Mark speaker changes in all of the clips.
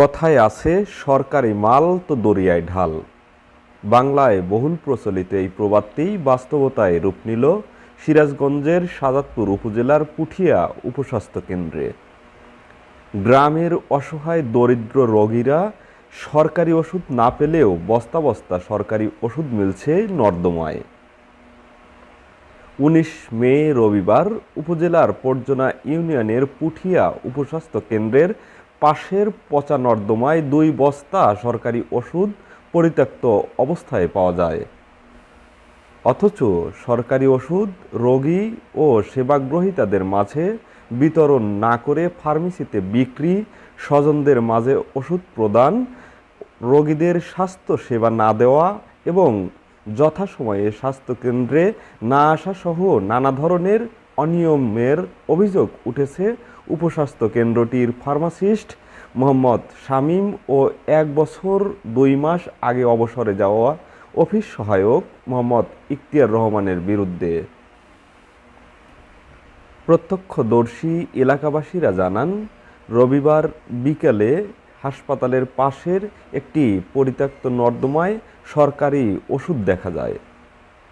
Speaker 1: কথায় আছে, সরকারি মাল তো দরিয়ায় ঢাল। বাংলায় বহুল প্রচলিত এই প্রবাদটি বাস্তবতায় রূপ নিল সিরাজগঞ্জের সাদাতপুর উপজেলার পুঠিয়া উপস্বাস্থ্য কেন্দ্রে। গ্রামের অসহায় দরিদ্র রোগীরা সরকারি ওষুধ না পেলেও বস্তা বস্তা সরকারি ওষুধ মিলছে নর্দমায়। উনিশ মে রবিবার উপজেলার পর্যনা ইউনিয়নের পুঠিয়া উপস্বাস্থ্য কেন্দ্রের পাশের পচা নর্দমায় দুই বস্তা সরকারি ওষুধ পরিত্যক্ত অবস্থায় পাওয়া যায়। অথচ সরকারি ওষুধ, রোগী ও সেবাগ্রহীতাদের মাঝে বিতরণ না করে ফার্মেসিতে বিক্রি, স্বজনদের মাঝে ওষুধ প্রদান, রোগীদের স্বাস্থ্য সেবা না দেওয়া এবং যথাসময়ে স্বাস্থ্যকেন্দ্রে না আসা সহ নানা ধরনের অনিয়মের অভিযোগ উঠেছে উপস্বাস্থ্য কেন্দ্রটির ফার্মাসিস্ট মোহাম্মদ শামীম ও এক বছর দুই মাস আগে অবসরে যাওয়া অফিস সহায়ক মোহাম্মদ ইখতিয়ার রহমানের বিরুদ্ধে। প্রত্যক্ষদর্শী এলাকাবাসীরা জানান, রবিবার বিকেলে হাসপাতালের পাশের একটি পরিত্যক্ত নর্দমায় সরকারি ওষুধ দেখা যায়।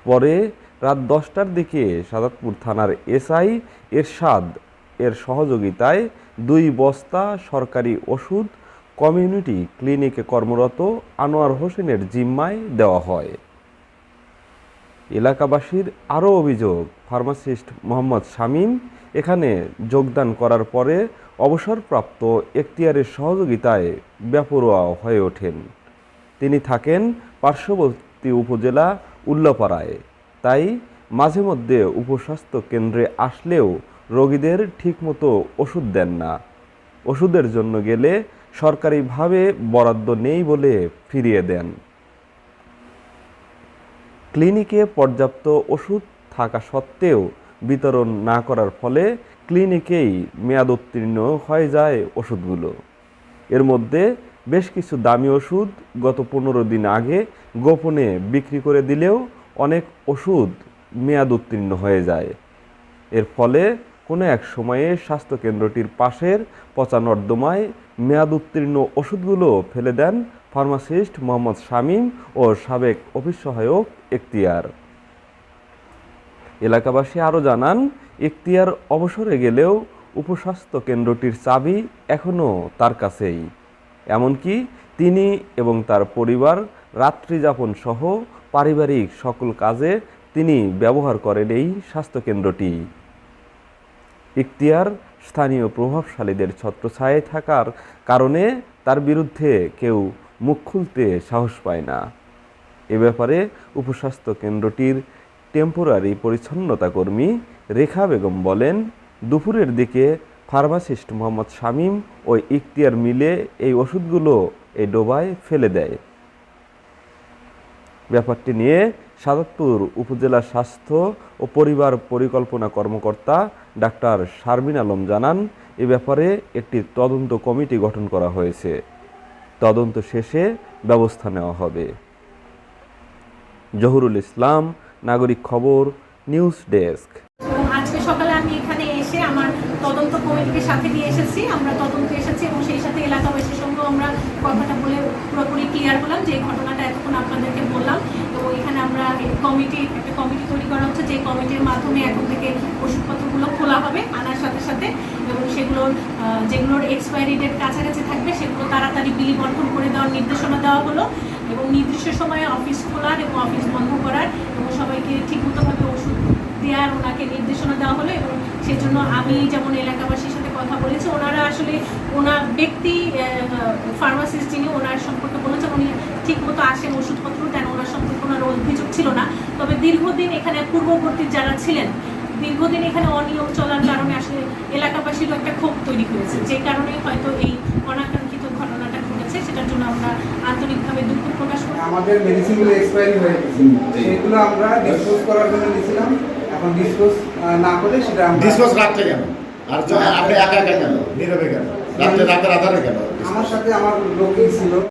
Speaker 1: পরে রাত দশটার দিকে সাদাতপুর থানার এসআই এরশাদ এর সহযোগিতায় দুই বস্তা সরকারি ওষুধ কমিউনিটি ক্লিনিকে কর্মরত আনোয়ার হোসেনের জিম্মায় দেওয়া হয়। এলাকাবাসীর আরও অভিযোগ, ফার্মাসিস্ট মোহাম্মদ শামীম এখানে যোগদান করার পরে অবসরপ্রাপ্ত এখতিয়ারের সহযোগিতায় ব্যাপরোয়া হয়ে ওঠেন। তিনি থাকেন পার্শ্ববর্তী উপজেলা উল্লাপাড়ায়। তাই মাঝে মধ্যে উপস্বাস্থ্য কেন্দ্রে আসলেও রোগীদের ঠিকমতো ওষুধ দেন না। ওষুধের জন্য গেলে সরকারিভাবে বরাদ্দ নেই বলে ফিরিয়ে দেন। ক্লিনিকে পর্যাপ্ত ওষুধ থাকা সত্ত্বেও বিতরণ না করার ফলে ক্লিনিকেই মেয়াদ উত্তীর্ণ হয়ে যায় ওষুধগুলো। এর মধ্যে বেশ কিছু দামি ওষুধ গত পনেরো দিন আগে গোপনে বিক্রি করে দিলেও অনেক ওষুধ মেয়াদ উত্তীর্ণ হয়ে যায়। এর ফলে কোনো এক সময়ে স্বাস্থ্যকেন্দ্রটির পাশের পচা নর্দমায় মেয়াদ উত্তীর্ণ ওষুধগুলো ফেলে দেন ফার্মাসিস্ট মোহাম্মদ শামীম ও সাবেক অফিস সহায়ক এখতিয়ার। এলাকাবাসী আরও জানান, এখতিয়ার অবসরে গেলেও উপস্বাস্থ্য কেন্দ্রটির চাবি এখনও তার কাছেই। এমনকি তিনি এবং তার পরিবার রাত্রিযাপন সহ পারিবারিক সকল কাজে তিনি ব্যবহার করেন এই স্বাস্থ্যকেন্দ্রটি। ইখতিয়ার স্থানীয় প্রভাবশালীদের ছত্রছায়ায় থাকার কারণে তার বিরুদ্ধে কেউ মুখ খুলতে সাহস পায় না। এ ব্যাপারে উপস্বাস্থ্য কেন্দ্রটির টেম্পোরারি পরিচ্ছন্নতা কর্মী রেখা বেগম বলেন, দুপুরের দিকে ফার্মাসিস্ট মোহাম্মদ শামীম ও ইখতিয়ার মিলে এই ওষুধগুলো এই ডোবায় ফেলে দেয়। ব্যাপারটি নিয়ে সাদাতপুর উপজেলা স্বাস্থ্য ও পরিবার পরিকল্পনা কর্মকর্তা ডাক্তার শারমিন আলম জানান, এ ব্যাপারে একটি তদন্ত কমিটি গঠন করা হয়েছে। তদন্ত শেষে ব্যবস্থা নেওয়া হবে। জহুরুল ইসলাম, নাগরিক খবর, নিউজ ডেস্ক।
Speaker 2: আজকে সকালে আমি এখানে এসে আমার তদন্ত কমিটিকে সাথে নিয়ে এসেছি। আমরা তদন্ত এসেছি এবং সেই সাথে এলাকাবাসীর সঙ্গেও আমরা কথাটা বলে পুরোপুরি ক্লিয়ার করলাম যে ঘটনাটা এতক্ষণ আপনাদেরকে বললাম তো এখানে আমরা কমিটি, একটা কমিটি তৈরি করা হচ্ছে, যে কমিটির মাধ্যমে এখন থেকে ওষুধপত্রগুলো খোলা হবে, আনার সাথে সাথে, এবং সেগুলোর যেগুলোর এক্সপায়ারি ডেট কাছাকাছি থাকবে, সেগুলো তাড়াতাড়ি বিলি বন্টন করে দেওয়ার নির্দেশনা দেওয়া হলো, এবং নির্দিষ্ট সময়ে অফিস খোলার এবং অফিস বন্ধ করার, এবং সবাইকে ঠিকমতোভাবে ওষুধ দেওয়ার ওনাকে নির্দেশনা দেওয়া হলো, এবং সেজন্য আমি যেমন এলাকাবাসীর সাথে কথা বলেছি, ওনারা আসলে, ওনার ব্যক্তি ফার্মাসিস্ট যিনি, ওনার সম্পর্কে বলেছেন, উনি ঠিকমতো আসেন ওষুধপত্র দেন ওনার সম্পর্কে ওনার অভিযোগ ছিল না। তবে দীর্ঘদিন এখানে পূর্ববর্তী যারা ছিলেন দীর্ঘদিন এখানে অনিয়ম চলার কারণে আসলে এলাকাবাসীরও একটা ক্ষোভ তৈরি হয়েছে। যে কারণে হয়তো এই অনাকাঙ্ক্ষিত ঘটনাটা ঘটেছে সেটার জন্য আমরা আন্তরিকভাবে দুঃখ প্রকাশ করি।
Speaker 3: আমাদের মেডিসিনগুলো এক্সপায়ারি হয়ে গেছে। সেগুলো আমরা ডিসপোজ করার জন্য নিয়েছিলাম। এখন ডিসপোজ না করে সেটা আমরা
Speaker 4: ডিসপোজ রাখতে কেন? আর আপনি একা একা কেন? নীরবে কেন? রাত্রে রাতের আধারে কেন?
Speaker 3: আমার সাথে আমার লোকই ছিল।